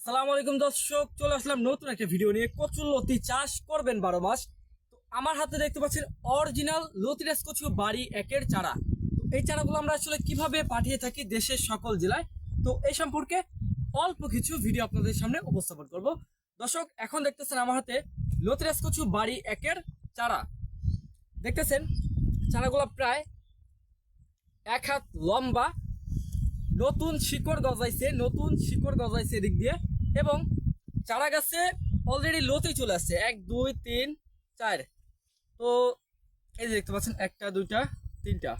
আসসালামু আলাইকুম দর্শক, চলে আসলাম নতুন একটা ভিডিও নিয়ে। কচুর লতি চাষ করবেন বারো মাস। তো আমার হাতে দেখতে পাচ্ছেন অরিজিনাল লতিরাজ কচু বাড়ি একের চারা। তো এই চারাগুলো আমরা আসলে কীভাবে পাঠিয়ে থাকি দেশের সকল জেলায়? তো এই সম্পর্কে অল্প কিছু ভিডিও আপনাদের সামনে উপস্থাপন করব। দর্শক, এখন দেখতেছেন আমার হাতে লতিরাজ কচু বাড়ি একের চারা। দেখতেছেন, চারাগুলো প্রায় এক হাত লম্বা। নতুন শিকড় গজাইছে, নতুন শিকড় গজাইছে এদিক দিয়ে। এবং চারা গাছে অলরেডি লতি চলে আসছে। এক, দুই, তিন, চার। তো এই যে দেখতে পাচ্ছেন, একটা, দুইটা, তিনটা।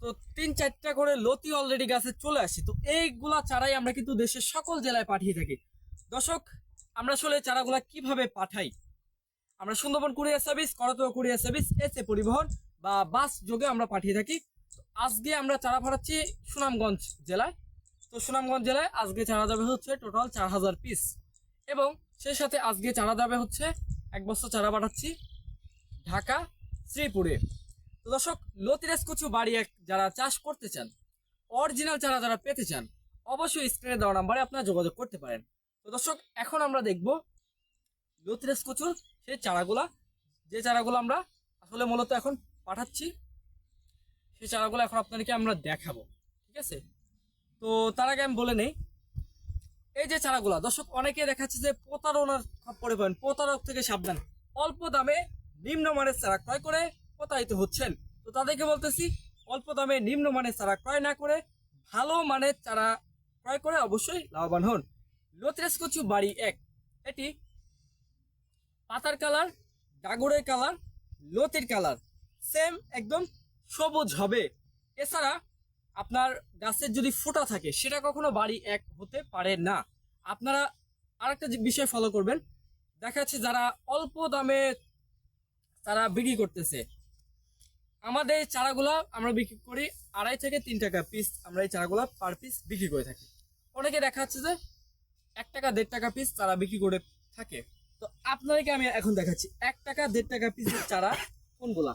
তো তিন, চারটা করে লতি অলরেডি গাছে চলে আসছে। তো এইগুলা চারাই আমরা কিন্তু দেশের সকল জেলায় পাঠিয়ে থাকি। দর্শক, আমরা আসলে চারাগুলা কীভাবে পাঠাই? আমরা Sundarban courier service, Karatoya courier service এসে পরিবহন বা বাস যোগে আমরা পাঠিয়ে থাকি। আজকে আমরা চারা পাঠাচ্ছি সুনামগঞ্জ জেলায়। তো সুনামগঞ্জ জেলায় আজকে চারা যাবে হচ্ছে টোটাল চার হাজার পিস এবং সেই সাথে আজকে চারা যাবে হচ্ছে, এক বছর চারা পাঠাচ্ছি ঢাকা, শ্রীপুরে। তো দর্শক, লতিরাজ কচু বাড়ি এক যারা চাষ করতে চান অরিজিনাল চারা যারা পেতে চান, অবশ্যই স্ক্রিনে দেওয়া নাম্বারে আপনারা যোগাযোগ করতে পারেন। তো দর্শক, এখন আমরা দেখব লতিরাজ কচুর সেই চারাগুলা, যে চারাগুলো আমরা আসলে মূলত এখন পাঠাচ্ছি, সেই চারাগুলো এখন আপনাদেরকে আমরা দেখাবো। ঠিক আছে? তো তার আগে আমি বলে নেই। এই যে চারাগুলা, দর্শক, অনেকে দেখাচ্ছে যে প্রতারণার পড়ে পাবেন প্রতারক থেকে সাবধান। অল্প দামে নিম্নমানের চারা ক্রয় করে প্রতারিত হচ্ছেন। তো তাদেরকে বলতেছি, অল্প দামে নিম্নমানের চারা ক্রয় না করে ভালো মানের চারা ক্রয় করে অবশ্যই লাভবান হন। লতিরাজ কচু বাড়ি এক, এটি পাতার কালার ডাগরের কালার, লতির কালার সেম একদম সবুজ হবে। এছাড়া আপনার গাছের যদি ফোঁটা থাকে, সেটা কখনো বাড়ি এক হতে পারে না। আপনারা আরেকটা বিষয় ফলো করবেন, দেখা যাচ্ছে যারা অল্প দামে তারা বিক্রি করতেছে, আমাদের চারাগুলা আমরা বিক্রি করি আড়াই থেকে তিন টাকা পিস আমরা এই চারাগুলা পার পিস বিক্রি করে থাকি। অনেকে দেখা যাচ্ছে যে এক টাকা, দেড় টাকা পিস চারা বিক্রি করে থাকে। তো আপনাদেরকে আমি এখন দেখাচ্ছি, এক টাকা, দেড় টাকা পিসের চারা কোনগুলা?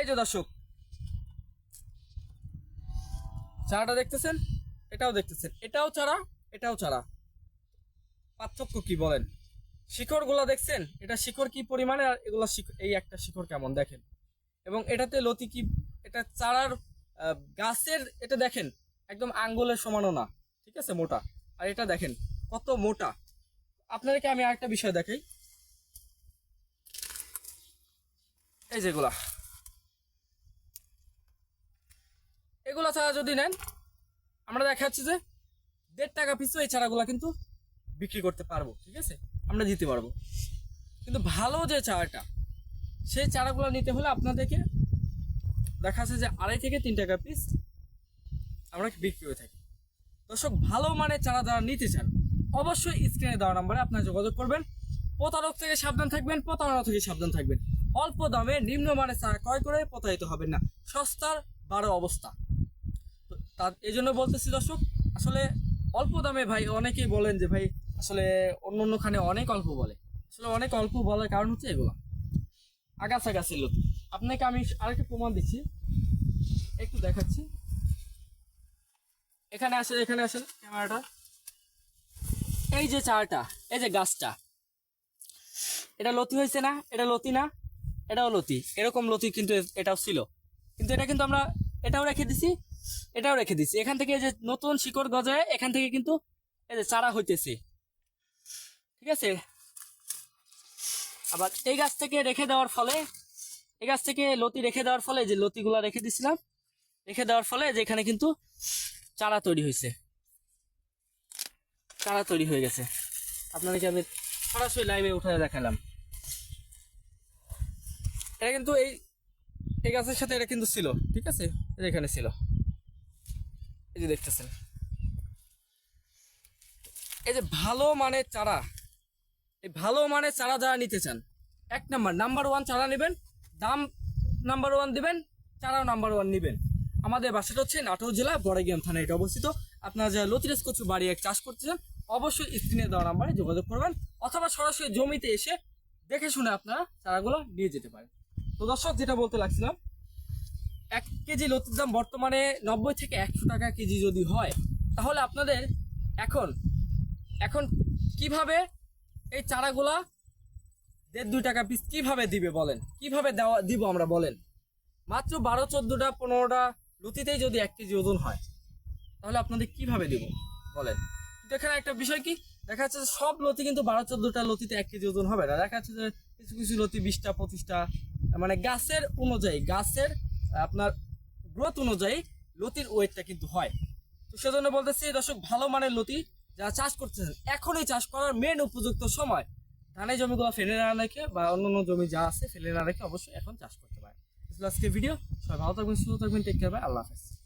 এই যে দর্শক, চারাটা দেখতেছেন? এটাও দেখতেছেন। এটাও চারা এটাও চারা। পার্থক্য কি বলেন? শিকড়গুলা দেখছেন? এটা শিকড় কি পরিমাণে আর এগুলা এই একটা শিকড় কেমন দেখেন? এবং এটাতে লতি কি এটা চারার গাছের, এটা দেখেন, একদম আঙ্গুলের সমানও না। ঠিক আছে, মোটা। আর এটা দেখেন, কত মোটা। আপনাদেরকে আমি আরেকটা বিষয় দেখাই। এই যেগুলা। এগুলা ছাড়া যদি নেন, আমরা দেখা যাচ্ছে যে দেড় টাকা পিছু এই চারাগুলা কিন্তু বিক্রি করতে পারব, ঠিক আছে? আমরা দিতে পারব। কিন্তু ভালো যে চারাটা সেই চারাগুলো নিতে হলে আপনাদেরকে দেখা যাচ্ছে যে আড়াই থেকে তিন টাকা পিস আমরা বিক্রি হয়ে থাকি। দর্শক, ভালো মানের চারা যারা নিতে চান, অবশ্যই স্ক্রিনে দেওয়া নাম্বারে আপনারা যোগাযোগ করবেন। প্রতারক থেকে সাবধান থাকবেন, প্রতারণা থেকে সাবধান থাকবেন। অল্প দামে নিম্ন নিম্নমানের চারা ক্রয় করে প্রতারিত হবেন না। সস্তার বারো অবস্থা। তার এই জন্য বলতেছি, দর্শক, আসলে অল্প দামে ভাই অনেকেই বলেন যে ভাই, আসলে অন্য অন্য খানে অনেক অল্প বলে। আসলে অনেক অল্প বলার কারণ হচ্ছে এগুলো। আগাছা গাছের লতি। আপনাকে আমি আরেকটা প্রমাণ দিচ্ছি। একটু দেখাচ্ছি। এখানে আসেন এখানে আসেন, ক্যামেরাটা। এই যে চারটা, এই যে গাছটা। এটা লতি হয়েছে না? এটা লতি না? এটাও লতি। এরকম লতি কিন্তু এটাও ছিল। কিন্তু এটা কিন্তু আমরা এটাও রেখে দিছি। এটাও রেখে দিছি। এখান থেকে যে নতুন শিকড় গজায় এখান থেকে কিন্তু এই যে চারা হইতেছে। ঠিক আছে? আবার এই গাছ থেকে রেখে দেওয়ার ফলে, এই গাছ থেকে লতি রেখে দেওয়ার ফলে যে লতিগুলা রেখে দিছিলাম, রেখে দেওয়ার ফলে যে এখানে কিন্তু চারা তৈরি হয়েছে চারা তৈরি হয়ে গেছে। আপনাদেরকে আমি সরাসরি লাইভে উঠে দেখালাম। এটা কিন্তু এই এই গাছের সাথে এটা কিন্তু ছিল। ঠিক আছে? এখানে ছিল। এই যে দেখতেছেন। এই যে ভালো মানের চারা, এই ভালো মানের চারা যারা নিতে চান, এক নাম্বার নাম্বার ওয়ান চারা নেবেন, দাম নাম্বার ওয়ান দিবেন, চারাও নাম্বার ওয়ান নেবেন। আমাদের বাসাটা হচ্ছে নাটোর জেলা বড়াইগ্রাম থানা এটা অবস্থিত। আপনারা যারা লতিরাজ কচু বাড়ি এক চাষ করতে চান, অবশ্যই স্ক্রিনে দেওয়া নাম্বারে যোগাযোগ করবেন, অথবা সরাসরি জমিতে এসে দেখে শুনে আপনারা চারাগুলো নিয়ে যেতে পারেন। তো দর্শক, যেটা বলতে লাগছিলাম এক কেজি লতির দাম বর্তমানে নব্বই থেকে একশো টাকা কেজি যদি হয়, তাহলে আপনাদের এখন এখন কীভাবে এই চারাগুলা দেড় দুই টাকা পিস কীভাবে দিবে বলেন? কীভাবে দেওয়া, দিব আমরা বলেন? মাত্র বারো, চোদ্দোটা, পনেরোটা লতিতেই যদি এক কেজি ওজন হয়, তাহলে আপনাদের কীভাবে দিব বলেন? কিন্তু এখানে একটা বিষয় কি? দেখা যাচ্ছে সব লতি কিন্তু বারো, চোদ্দোটা লতিতে এক কেজি ওজন হবে না। দেখা যাচ্ছে যে কিছু কিছু লতি বিশটা, পঁচিশটা মানে গাছের অনুযায়ী, গাছের আপনার গ্রোথ অনুযায়ী লতির ওয়েটটা কিন্তু হয়। তো সেজন্য বলতেছি, দর্শক, ভালো মানের লতি যারা চাষ করতেছেন, এখনই চাষ করার মেন উপযুক্ত সময়। ধানের জমিগুলো ফেলে না রেখে বা অন্য অন্য জমি যা আছে ফেলে না রেখে অবশ্যই এখন চাষ করতে পারে আজকে ভিডিও সবাই ভালো থাকবেন, সুস্থ থাকবেন টেক কেয়ার আল্লাহ হাফেজ।